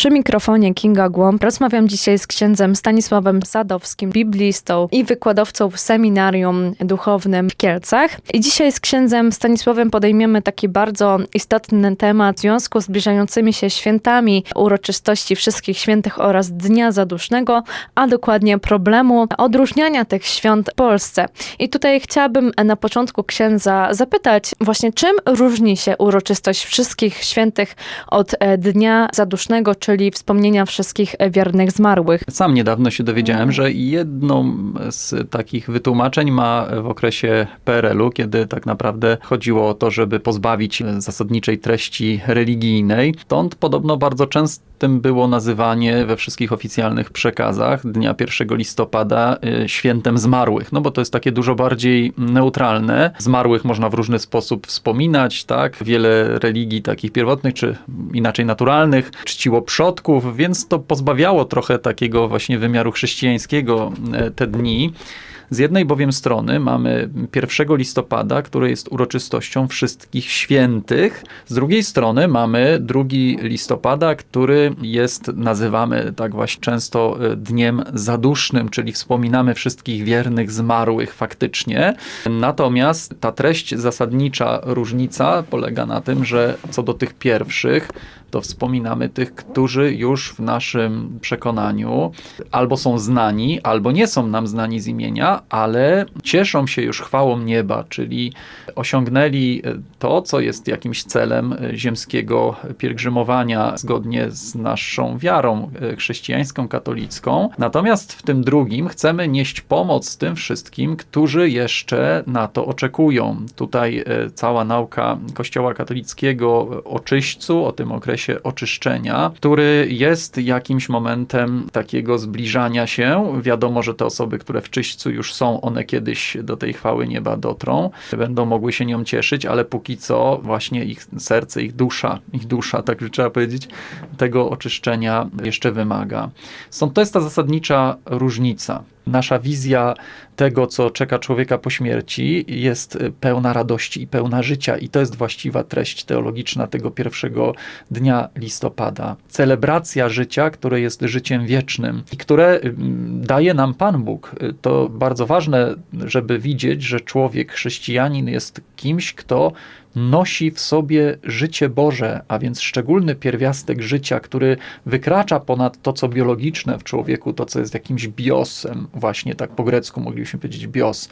Przy mikrofonie Kinga Głąb rozmawiam dzisiaj z księdzem Stanisławem Sadowskim, biblistą i wykładowcą w seminarium duchownym w Kielcach. I dzisiaj z księdzem Stanisławem podejmiemy taki bardzo istotny temat w związku z zbliżającymi się świętami uroczystości wszystkich świętych oraz Dnia Zadusznego, a dokładnie problemu odróżniania tych świąt w Polsce. I tutaj chciałabym na początku księdza zapytać właśnie czym różni się uroczystość wszystkich świętych od e, Dnia Zadusznego, czyli wspomnienia wszystkich wiernych zmarłych. Sam niedawno się dowiedziałem, że jedną z takich wytłumaczeń ma w okresie PRL-u, kiedy tak naprawdę chodziło o to, żeby pozbawić zasadniczej treści religijnej. Stąd podobno bardzo częstym było nazywanie we wszystkich oficjalnych przekazach dnia 1 listopada y, świętem zmarłych, no bo to jest takie dużo bardziej neutralne. Zmarłych można w różny sposób wspominać, tak? Wiele religii takich pierwotnych, czy inaczej naturalnych, czciło przodków, więc to pozbawiało trochę takiego właśnie wymiaru chrześcijańskiego e, te dni. Z jednej bowiem strony mamy 1 listopada, który jest uroczystością wszystkich świętych. Z drugiej strony mamy 2 listopada, który jest nazywamy tak właśnie często e, dniem zadusznym, czyli wspominamy wszystkich wiernych zmarłych faktycznie. Natomiast ta treść zasadnicza różnica polega na tym, że co do tych pierwszych, to wspominamy tych, którzy już w naszym przekonaniu albo są znani, albo nie są nam znani z imienia, ale cieszą się już chwałą nieba, czyli osiągnęli to, co jest jakimś celem ziemskiego pielgrzymowania zgodnie z naszą wiarą chrześcijańską, katolicką. Natomiast w tym drugim chcemy nieść pomoc tym wszystkim, którzy jeszcze na to oczekują. Tutaj e, cała nauka Kościoła katolickiego o czyśćcu, o tym okresie oczyszczenia, który jest jakimś momentem takiego zbliżania się. Wiadomo, że te osoby, które w czyśćcu już są, one kiedyś do tej chwały nieba dotrą, będą mogły się nią cieszyć, ale póki co właśnie ich serce, ich dusza, ich dusza, tak trzeba powiedzieć, tego oczyszczenia jeszcze wymaga. Stąd to jest ta zasadnicza różnica nasza wizja tego, co czeka człowieka po śmierci, jest pełna radości i pełna życia, i to jest właściwa treść teologiczna tego pierwszego dnia listopada. Celebracja życia, które jest życiem wiecznym i które mm, daje nam Pan Bóg. To bardzo ważne, żeby widzieć, że człowiek, chrześcijanin jest kimś, kto nosi w sobie życie Boże, a więc szczególny pierwiastek życia, który wykracza ponad to, co biologiczne w człowieku, to, co jest jakimś biosem, właśnie tak po grecku moglibyśmy powiedzieć bios.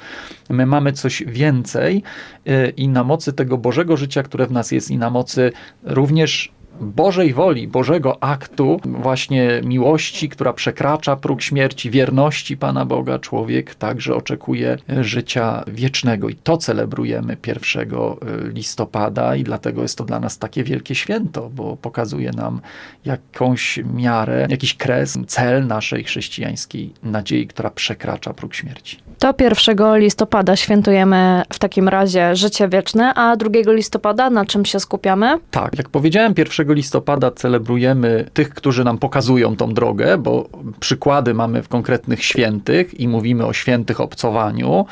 My mamy coś więcej y, i na mocy tego Bożego życia, które w nas jest, i na mocy również Bożej woli, Bożego aktu, właśnie miłości, która przekracza próg śmierci, wierności Pana Boga, człowiek także oczekuje życia wiecznego. I to celebrujemy 1 y, listopada, i dlatego jest to dla nas takie wielkie święto, bo pokazuje nam jakąś miarę, jakiś kres, cel naszej chrześcijańskiej nadziei, która przekracza próg śmierci. To 1 listopada świętujemy w takim razie życie wieczne, a 2 listopada na czym się skupiamy? Tak, jak powiedziałem, 1 listopada celebrujemy tych, którzy nam pokazują tą drogę, bo przykłady mamy w konkretnych świętych i mówimy o świętych obcowaniu,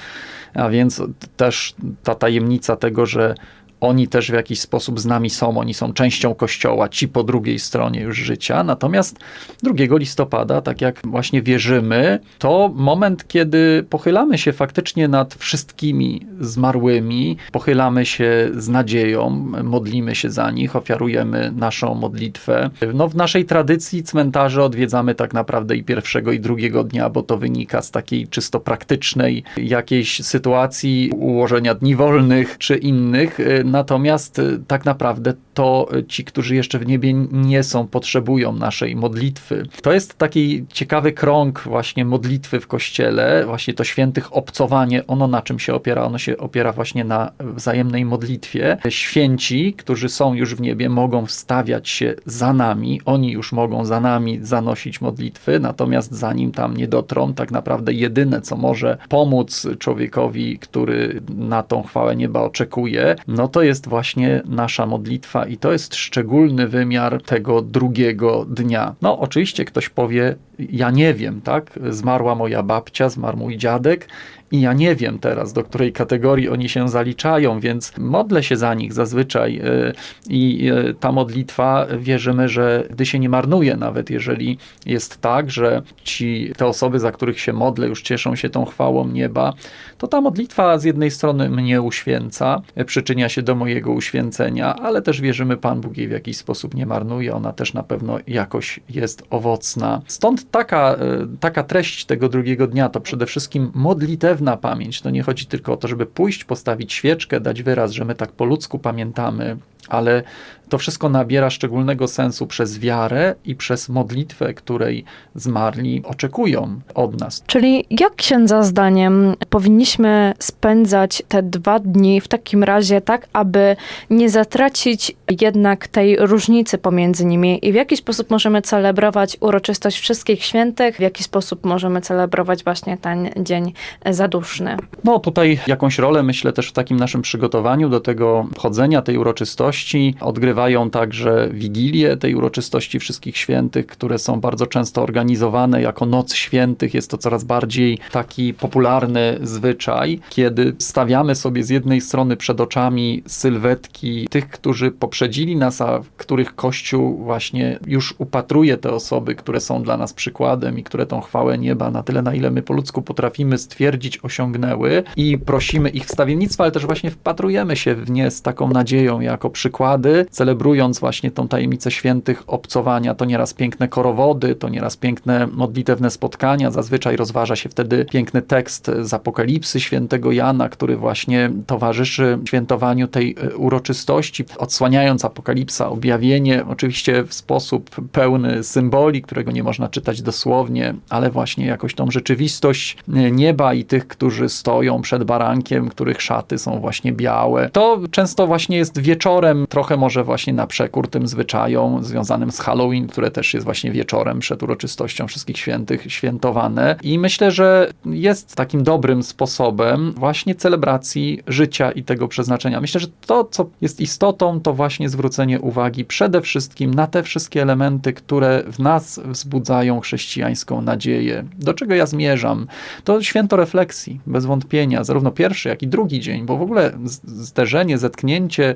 a więc też ta tajemnica tego, że oni też w jakiś sposób z nami są, oni są częścią Kościoła, ci po drugiej stronie już życia. Natomiast 2 listopada, tak jak właśnie wierzymy, to moment, kiedy pochylamy się faktycznie nad wszystkimi zmarłymi, pochylamy się z nadzieją, modlimy się za nich, ofiarujemy naszą modlitwę. No, w naszej tradycji cmentarze odwiedzamy tak naprawdę i pierwszego, i drugiego dnia, bo to wynika z takiej czysto praktycznej jakiejś sytuacji ułożenia dni wolnych czy innych Natomiast y, tak naprawdę to ci, którzy jeszcze w niebie nie są, potrzebują naszej modlitwy. To jest taki ciekawy krąg właśnie modlitwy w kościele, właśnie to świętych obcowanie. Ono na czym się opiera? Ono się opiera właśnie na wzajemnej modlitwie. Święci, którzy są już w niebie, mogą wstawiać się za nami. Oni już mogą za nami zanosić modlitwy, natomiast zanim tam nie dotrą, tak naprawdę jedyne, co może pomóc człowiekowi, który na tą chwałę nieba oczekuje, no to jest właśnie nasza modlitwa i to jest szczególny wymiar tego drugiego dnia. No, oczywiście ktoś powie, ja nie wiem, tak? Zmarła moja babcia, zmarł mój dziadek i ja nie wiem teraz, do której kategorii oni się zaliczają, więc modlę się za nich zazwyczaj y, i y, ta modlitwa wierzymy, że gdy się nie marnuje, nawet jeżeli jest tak, że ci, te osoby, za których się modlę, już cieszą się tą chwałą nieba, to ta modlitwa z jednej strony mnie uświęca, przyczynia się do mojego uświęcenia, ale też wierzymy, Pan Bóg jej w jakiś sposób nie marnuje, ona też na pewno jakoś jest owocna. Stąd taka, y, taka treść tego drugiego dnia to przede wszystkim modlitewna pamięć. To nie chodzi tylko o to, żeby pójść, postawić świeczkę, dać wyraz, że my tak po ludzku pamiętamy, ale to wszystko nabiera szczególnego sensu przez wiarę i przez modlitwę, której zmarli oczekują od nas. Czyli jak księdza zdaniem powinniśmy spędzać te dwa dni w takim razie tak, aby nie zatracić jednak tej różnicy pomiędzy nimi i w jaki sposób możemy celebrować uroczystość wszystkich świętych, w jaki sposób możemy celebrować właśnie ten dzień zaduszny. No tutaj jakąś rolę myślę też w takim naszym przygotowaniu do tego chodzenia tej uroczystości odgrywają także wigilie tej uroczystości wszystkich świętych, które są bardzo często organizowane jako Noc Świętych. Jest to coraz bardziej taki popularny zwyczaj, kiedy stawiamy sobie z jednej strony przed oczami sylwetki tych, którzy poprzedzili nas, a których Kościół właśnie już upatruje te osoby, które są dla nas przykładem i które tą chwałę nieba na tyle, na ile my po ludzku potrafimy stwierdzić, osiągnęły i prosimy ich wstawiennictwa, ale też właśnie wpatrujemy się w nie z taką nadzieją jako przykłady, celebrując właśnie tą tajemnicę świętych obcowania. To nieraz piękne korowody, to nieraz piękne modlitewne spotkania. Zazwyczaj rozważa się wtedy piękny tekst z Apokalipsy świętego Jana, który właśnie towarzyszy świętowaniu tej e, uroczystości, odsłaniając Apokalipsa, objawienie, oczywiście w sposób pełny symboli, którego nie można czytać dosłownie, ale właśnie jakoś tą rzeczywistość e, nieba i tych, którzy stoją przed barankiem, których szaty są właśnie białe. To często właśnie jest wieczorem, trochę może właśnie na przekór tym zwyczajom związanym z Halloween, które też jest właśnie wieczorem przed uroczystością wszystkich świętych świętowane. I myślę, że jest takim dobrym sposobem właśnie celebracji życia i tego przeznaczenia. Myślę, że to, co jest istotą, to właśnie zwrócenie uwagi przede wszystkim na te wszystkie elementy, które w nas wzbudzają chrześcijańską nadzieję. Do czego ja zmierzam? To święto refleksji, bez wątpienia, zarówno pierwszy, jak i drugi dzień, bo w ogóle zderzenie, zetknięcie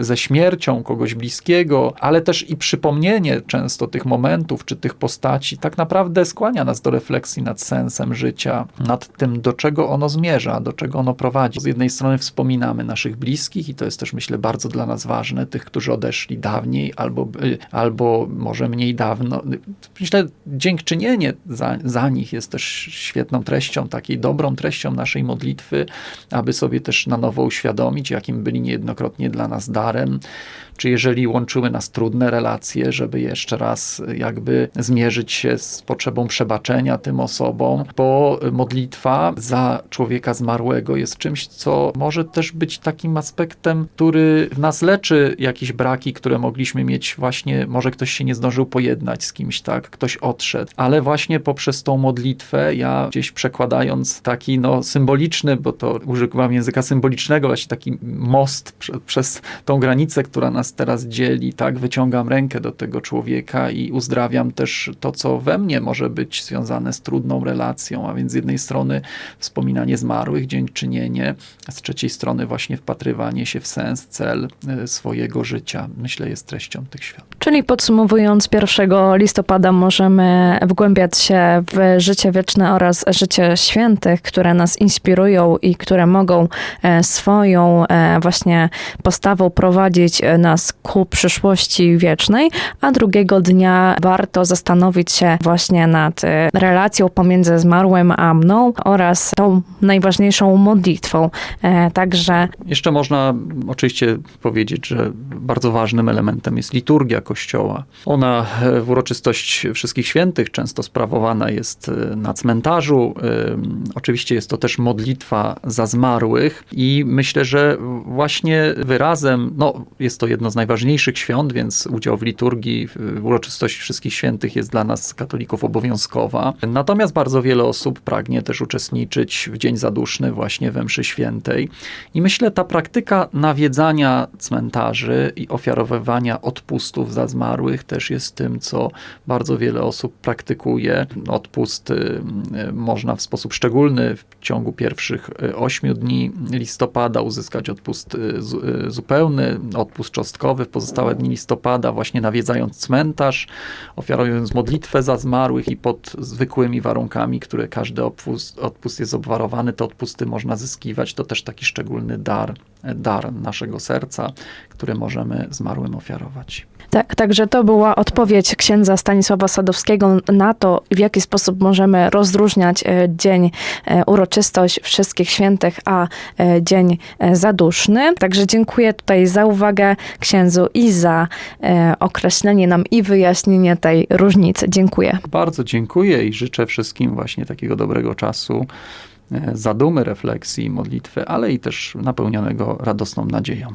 ze śmiercią kogoś bliskiego, ale też i przypomnienie często tych momentów czy tych postaci tak naprawdę skłania nas do refleksji nad sensem życia, nad tym, do czego ono zmierza, do czego ono prowadzi. Z jednej strony wspominamy naszych bliskich i to jest też, myślę, bardzo dla nas ważne, tych, którzy odeszli dawniej albo, y, albo może mniej dawno. Myślę, dziękczynienie za, za nich jest też świetną treścią, takiej dobrą treścią naszej modlitwy, aby sobie też na nowo uświadomić, jakim byli niejednokrotnie dla nas darem, czy jeżeli łączyły nas trudne relacje, żeby jeszcze raz jakby zmierzyć się z potrzebą przebaczenia tym osobom, bo modlitwa za człowieka zmarłego jest czymś, co może też być takim aspektem, który w nas leczy jakieś braki, które mogliśmy mieć właśnie, może ktoś się nie zdążył pojednać z kimś, tak, ktoś odszedł, ale właśnie poprzez tą modlitwę, ja gdzieś przekładając taki no symboliczny, bo to używam języka symbolicznego, właśnie taki most prze, przez tą granicę, która nas teraz dzieli, tak, wyciągam rękę do tego człowieka i uzdrawiam też to, co we mnie może być związane z trudną relacją, a więc z jednej strony wspominanie zmarłych, dziękczynienie, z trzeciej strony właśnie wpatrywanie się w sens, cel y, swojego życia, myślę, jest treścią tych świąt. Czyli podsumowując, 1 listopada możemy wgłębiać się w życie wieczne oraz życie świętych, które nas inspirują i które mogą e, swoją e, właśnie postawą prowadzić e, nas ku przyszłości wiecznej, a drugiego dnia warto zastanowić się właśnie nad e, relacją pomiędzy zmarłym a mną oraz tą najważniejszą modlitwą. E, Także Jeszcze można oczywiście powiedzieć, że bardzo ważnym elementem jest liturgia Kościoła. Ona e, w uroczystość Wszystkich Świętych często sprawowana jest e, na cmentarzu. Oczywiście jest to też modlitwa za zmarłych i myślę, że właśnie wyrazem no, jest to jedno z najważniejszych świąt, więc udział w liturgii, w uroczystości Wszystkich Świętych jest dla nas, katolików, obowiązkowa. Natomiast bardzo wiele osób pragnie też uczestniczyć w Dzień Zaduszny właśnie we mszy świętej. I myślę, ta praktyka nawiedzania cmentarzy i ofiarowywania odpustów za zmarłych też jest tym, co bardzo wiele osób praktykuje. Odpust y, y, można w sposób szczególny w ciągu pierwszych y, ośmiu dni listopada uzyskać odpust zu- zupełny, odpust w pozostałe dni listopada, właśnie nawiedzając cmentarz, ofiarując modlitwę za zmarłych i pod zwykłymi warunkami, które każdy odpust, odpust jest obwarowany, te odpusty można zyskiwać. To też taki szczególny dar, dar naszego serca, który możemy zmarłym ofiarować. Tak, także to była odpowiedź księdza Stanisława Sadowskiego na to, w jaki sposób możemy rozróżniać e, dzień, e, uroczystość Wszystkich Świętych, a e, dzień zaduszny. Także dziękuję tutaj za uwagę księdzu i za określenie nam i wyjaśnienie tej różnicy. Dziękuję. Bardzo dziękuję i życzę wszystkim właśnie takiego dobrego czasu, zadumy, refleksji, modlitwy, ale i też napełnionego radosną nadzieją.